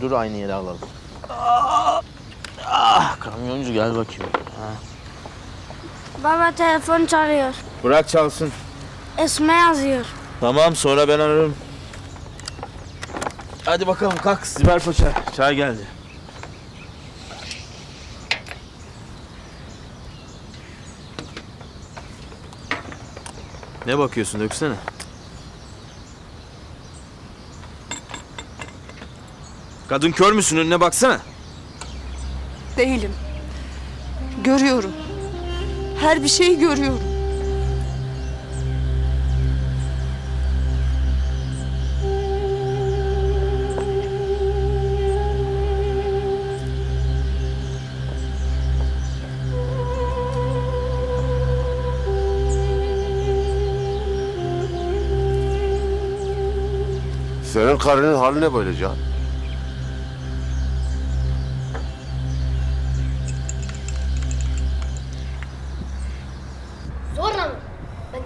Dur aynı yere alalım. Ah, ah, kamyoncu gel bakayım. Ha. Baba telefon çalıyor. Bırak çalsın. Esme yazıyor. Tamam sonra ben ararım. Hadi bakalım kalk Sibel Paşa. Çay geldi. Ne bakıyorsun döksene. Kadın kör müsün önüne baksana. Değilim. Görüyorum. Her bir şeyi görüyorum. Senin karının hali ne böyle Can?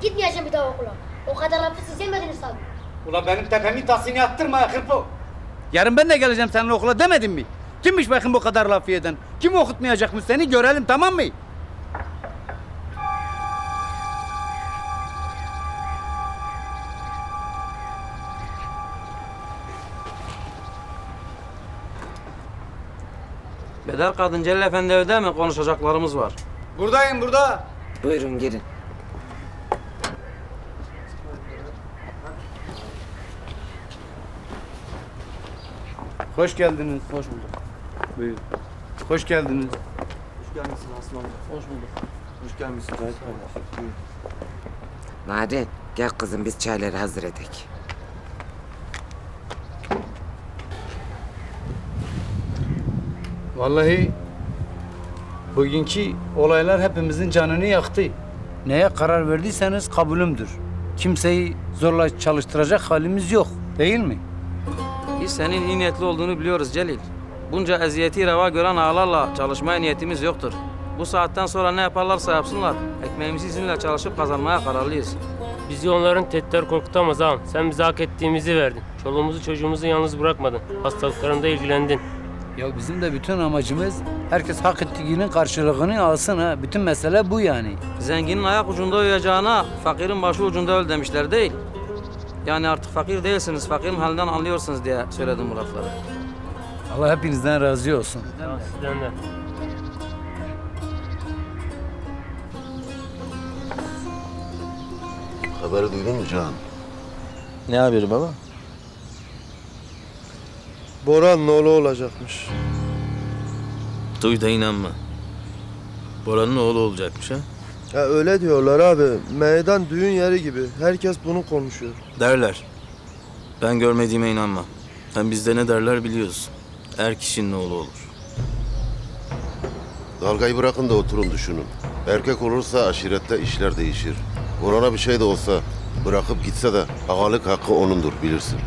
Gitmeyeceğim bir daha okula. O kadar siz yemediniz tabii. Ulan benim tepemi tahsini attırma ya hırpo. Yarın ben de geleceğim seninle okula demedim mi? Kimmiş bakın bu kadar lafı eden? Kim okutmayacakmış seni görelim tamam mı? Bedel kadın Celil Efendi evde mi? Konuşacaklarımız var. Buradayım burada. Buyurun girin. Hoş geldiniz. Hoş bulduk. Buyurun. Hoş geldiniz. Maden gel kızım biz çayları hazır edek. Vallahi bugünkü olaylar hepimizin canını yaktı. Neye karar verdiyseniz kabulümdür. Kimseyi zorla çalıştıracak halimiz yok. Değil mi? Biz senin iyi niyetli olduğunu biliyoruz Celil. Bunca eziyeti reva gören ağalarla çalışmaya niyetimiz yoktur. Bu saatten sonra ne yaparlarsa yapsınlar. Ekmeğimizi sizinle çalışıp kazanmaya kararlıyız. Bizi onların tehditler korkutamaz ağam. Sen bize hak ettiğimizi verdin. Çoluğumuzu çocuğumuzu yalnız bırakmadın. Hastalıklarında ilgilendin. Ya bizim de bütün amacımız herkes hak ettiğinin karşılığını alsın ha. Bütün mesele bu yani. Zenginin ayak ucunda uyuyacağına fakirin başı ucunda öl demişler değil. Yani artık fakir değilsiniz, fakirin halinden anlıyorsunuz diye söyledim bu lafları. Allah hepinizden razı olsun. Sizden de. Haberi duydun mu Can? Ne haberi baba? Boran oğlu olacakmış. Duy da inanma. Bora'nın oğlu olacakmış ha. Ya öyle diyorlar abi. Meydan düğün yeri gibi. Herkes bunu konuşuyor. Derler. Ben görmediğime inanma. Hem bizde ne derler biliyoruz. Er kişinin oğlu olur. Dalgayı bırakın da oturun düşünün. Erkek olursa aşirette işler değişir. Orana bir şey de olsa bırakıp gitse de ağalık hakkı onundur bilirsin.